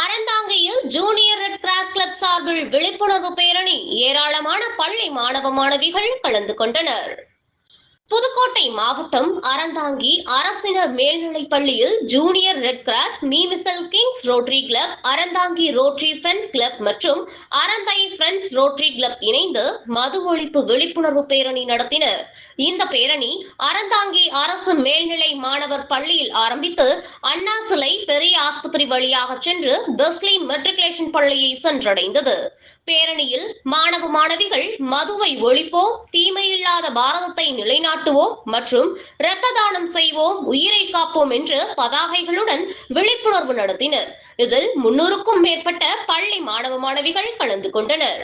அறந்தாங்கியில் junior red cross club சார்பில் விழிப்புணர்வு பேரணி ஏராளமான பள்ளி மாணவ மாணவிகள் கலந்து கொண்டனர். புதுக்கோட்டை மாவட்டம் அறந்தாங்கி அரசினர் மேல்நிலைப் பள்ளியில் junior red cross Mimisal kings rotary club Aranthangi rotary friends club மற்றும் அறந்தை ஃப்ரெண்ட்ஸ் ரோட்டரி கிளப் இணைந்து மது ஒழிப்பு விழிப்புணர்வு பேரணி நடத்தினர். இந்த பேரணி அறந்தாங்கி அரசு மேல்நிலை மாணவர் பள்ளியில் ஆரம்பித்து அண்ணா சிலை பெரிய ஆஸ்பத்திரி வழியாக சென்று பெஸ்லி மெட்ரிகுலேஷன் பள்ளியை சென்றடைந்தது. பேரணியில் மாணவ மாணவிகள் மதுவை ஒழிப்போம் தீமையில்லாத பாரதத்தை நிலைநாட்டுவோம் மற்றும் இரத்த தானம் செய்வோம் உயிரை காப்போம் என்று பதாகைகளுடன் விழிப்புணர்வு நடத்தினர். இதில் முன்னூறுக்கும் மேற்பட்ட பள்ளி மாணவ மாணவிகள் கலந்து கொண்டனர்.